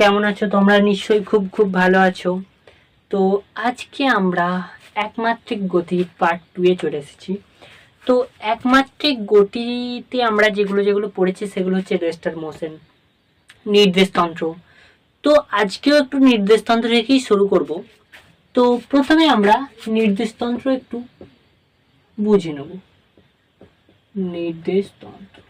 কেমন আছো? তোমরা নিশ্চয়ই খুব খুব ভালো আছো। তো আজকে আমরা একমাত্রিক গতির পার্ট টু এ চলে এসেছি। তো একমাত্রিক গতিতে আমরা যেগুলো যেগুলো পড়েছি, সেগুলো হচ্ছে রেস্টার মোশন নির্দেশতন্ত্র তো আজকেও একটু নির্দেশতন্ত্র রেখেই শুরু করব। তো প্রথমে আমরা নির্দেশতন্ত্র একটু বুঝে নেব। নির্দেশতন্ত্র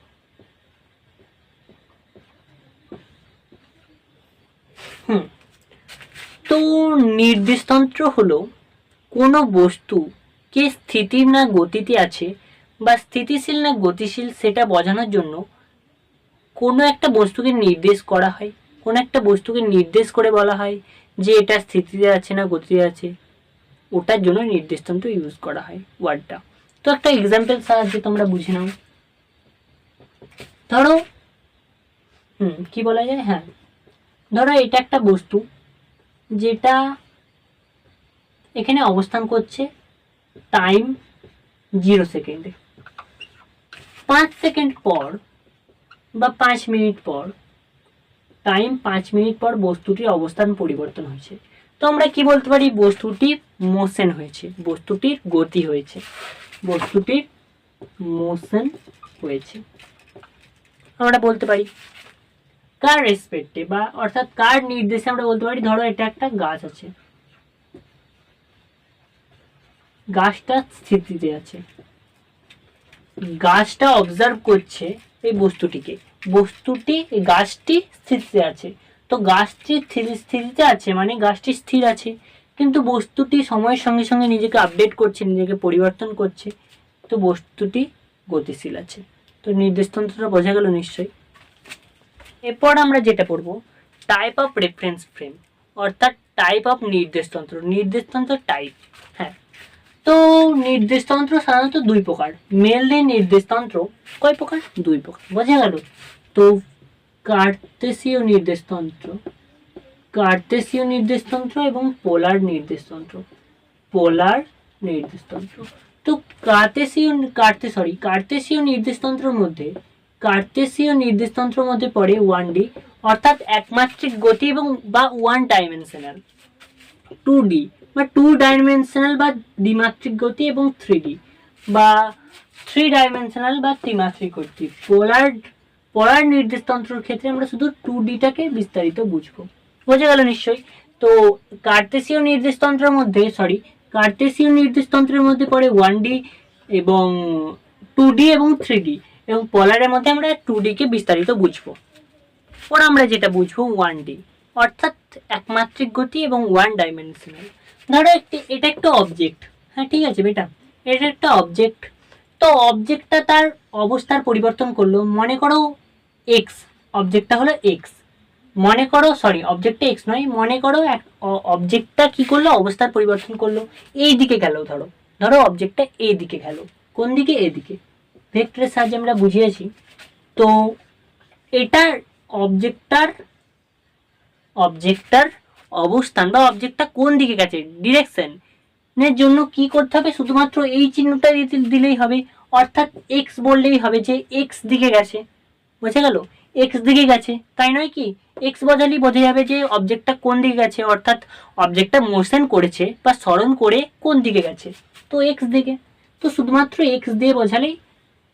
তো নির্দেশতন্ত্র হলো কোনো বস্তু কে স্থিতির না গতিতে আছে বা স্থিতিশীল না গতিশীল সেটা বোঝানোর জন্য কোনো একটা বস্তুকে নির্দেশ করা হয়। কোনো একটা বস্তুকে নির্দেশ করে বলা হয় যে এটা স্থিতিতে আছে না গতিতে আছে। ওটার জন্য নির্দেশতন্ত্র ইউজ করা হয় ওয়ার্ডটা তো একটা এক্সাম্পল সাহায্যে তোমরা বুঝে নাও। ধরো, হুম, কি বলা যায়? হ্যাঁ ধরো এটা একটা বস্তু যেটা এখানে অবস্থান করছে টাইম জিরো সেকেন্ডে পাঁচ সেকেন্ড পর বা পাঁচ মিনিট পর টাইম পাঁচ মিনিট পর বস্তুটির অবস্থান পরিবর্তন হয়েছে। তো আমরা কি বলতে পারি? বস্তুটির মোশন হয়েছে, বস্তুটির গতি হয়েছে, বস্তুটির মোশন হয়েছে। আমরা বলতে পারি কার রেসপেক্টে বা অর্থাৎ কার নির্দেশে আমরা বলতে পারি, ধরো এটা একটা গাছ আছে। গাছটা স্থিতিতে আছে। গাছটা অবজার্ভ করছে এই বস্তুটিকে। বস্তুটি গাছটি স্থিতিতে আছে। তো গাছটি স্থিতিতে আছে মানে গাছটি স্থির আছে। কিন্তু বস্তুটি সময়ের সঙ্গে সঙ্গে নিজেকে আপডেট করছে, নিজেকে পরিবর্তন করছে। তো বস্তুটি গতিশীল আছে। তো নির্দেশতন্ত্রটা বোঝা গেল নিশ্চয়ই। এরপর আমরা যেটা পড়ব টাইপ অফ রেফারেন্স ফ্রেম অর্থাৎ টাইপ অফ নির্দেশতন্ত্র নির্দেশতন্ত্র টাইপ হ্যাঁ। তো নির্দেশতন্ত্র সাধারণত দুই প্রকার। মেনলি নির্দেশতন্ত্র কয় প্রকার? দুই প্রকার। বোঝা গেল? তো কার্তেসীয় নির্দেশতন্ত্র কার্তেসীয় নির্দেশতন্ত্র এবং পোলার নির্দেশতন্ত্র পোলার নির্দেশতন্ত্র তো কার্তেসীয়, কার্তে সরি কার্তেসীয় নির্দেশতন্ত্রের মধ্যে কার্তেসীয় নির্দেশতন্ত্রের মধ্যে পড়ে ওয়ান ডি অর্থাৎ একমাত্রিক গতি এবং বা ওয়ান ডাইমেনশনাল টু ডি বা টু ডাইমেনশনাল বা দ্বিমাত্রিক গতি এবং থ্রি ডি বা থ্রি ডাইমেনশনাল বা ত্রিমাত্রিক গতি। পোলার পোলার নির্দেশতন্ত্রের ক্ষেত্রে আমরা শুধু টু ডিটাকে বিস্তারিত বুঝব। বোঝা গেল নিশ্চয়ই? তো কার্তেসীয় নির্দেশতন্ত্রের মধ্যে সরি কার্তেসীয় নির্দেশতন্ত্রের মধ্যে পড়ে ওয়ান ডি এবং টু ডি এবং থ্রি ডি এবং পোলারের মধ্যে আমরা টু ডিকে বিস্তারিত বুঝব। ওর আমরা যেটা বুঝব ওয়ান ডি অর্থাৎ একমাত্রিক গতি এবং ওয়ান ডাইমেনশনাল ধরো একটি, এটা একটা অবজেক্ট হ্যাঁ ঠিক আছে বেটা? এটা একটা অবজেক্ট তো অবজেক্টটা তার অবস্থার পরিবর্তন করল। মনে করো এক্স অবজেক্টটা হলো এক্স মনে করো সরি অবজেক্টটা এক্স নয়, মনে করো এক অবজেক্টটা কি করল? অবস্থার পরিবর্তন করল। এই দিকে গেল ধরো। ধরো অবজেক্টটা এই দিকে গেল। কোন দিকে? এদিকে ভেক্টরের সাহায্যে আমরা বুঝিয়েছি। তো এটার অবজেক্টটার অবজেক্টটার অবস্থান বা অবজেক্টটা কোন দিকে গেছে? ডিরেকশন এর জন্য কি করতে হবে? শুধুমাত্র এই চিহ্নটা দিলেই হবে। অর্থাৎ এক্স বললেই হবে যে এক্স দিকে গেছে। বোঝা গেল? এক্স দিকে গেছে। তাই নয় কি? এক্স বোঝালেই বোঝা যাবে যে অবজেক্টটা কোন দিকে গেছে। অর্থাৎ অবজেক্টটা মোশন করেছে বা স্মরণ করে কোন দিকে গেছে। তো এক্স দিকে। তো শুধুমাত্র এক্স দিয়ে বোঝালেই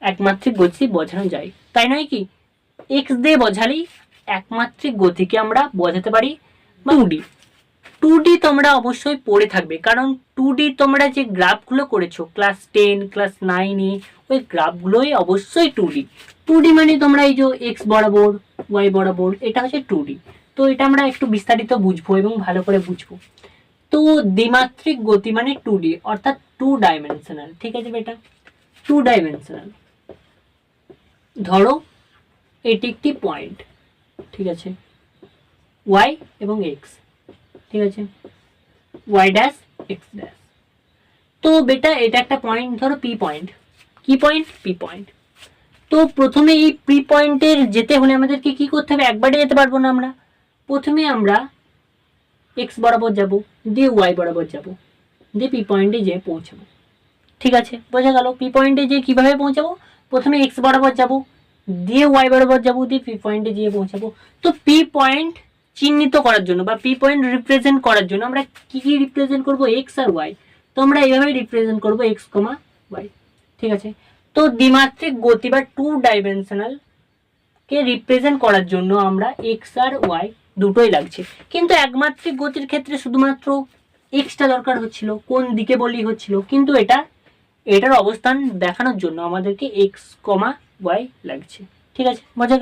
একমাত্রিক গতি বোঝানো যায়। তাই নয় কি? এক্স দিয়ে বোঝালেই একমাত্রিক গতিকে আমরা বোঝাতে পারি টু ডি টু ডি তোমরা অবশ্যই পড়ে থাকবে, কারণ টু ডি তোমরা যে গ্রাফগুলো করেছ ক্লাস টেন ক্লাস নাইনে ওই গ্রাফগুলোই অবশ্যই টু ডি টু ডি মানে তোমরা এই যে এক্স বরাবর ওয়াই বরাবর, এটা হচ্ছে টু ডি তো এটা আমরা একটু বিস্তারিত বুঝব এবং ভালো করে বুঝব। তো দ্বিমাত্রিক গতি মানে টু ডি অর্থাৎ টু ডাইমেনশনাল ঠিক আছে বেটা? টু ডাইমেনশনাল ধরো, এটি একটি পয়েন্ট ঠিক আছে? ওয়াই এবং এক্স ঠিক আছে? ওয়াই ড্যাশ এক্স ড্যাশ তো বেটা, এটা একটা পয়েন্ট ধরো পি পয়েন্ট কি পয়েন্ট পি পয়েন্ট তো প্রথমে এই পি পয়েন্টের যেতে হলে আমাদেরকে কি করতে হবে? একবারে যেতে পারব না আমরা। প্রথমে আমরা এক্স বরাবর যাব, দিয়ে ওয়াই বরাবর যাব, দিয়ে পি পয়েন্টে যেয়ে পৌঁছাবো। ঠিক আছে? বোঝা গেল? পি পয়েন্টে যেয়ে কীভাবে পৌঁছাবো? প্রথমে এক্স বরাবর যাব, দিয়ে ওয়াই বরাবর যাব, দিয়ে পি পয়েন্টে গিয়ে পৌঁছাবো। তো পি পয়েন্ট চিহ্নিত করার জন্য বা পি পয়েন্ট রিপ্রেজেন্ট করার জন্য আমরা কি কি রিপ্রেজেন্ট করব? এক্স আর ওয়াই তো আমরা এইভাবেই রিপ্রেজেন্ট করব এক্স কমা ওয়াই ঠিক আছে? তো দ্বিমাত্রিক গতি বা টু ডাইমেনশনাল কে রিপ্রেজেন্ট করার জন্য আমরা এক্স আর ওয়াই দুটোই লাগছে। কিন্তু একমাত্রিক গতির ক্ষেত্রে শুধুমাত্র এক্সটা দরকার হচ্ছিল, কোন দিকে বলি হচ্ছিল, কিন্তু এটা এটার অবস্থান দেখানোর জন্য আমাদেরকে এক্স কমা ওয়াই লাগছে। ঠিক আছে? মজা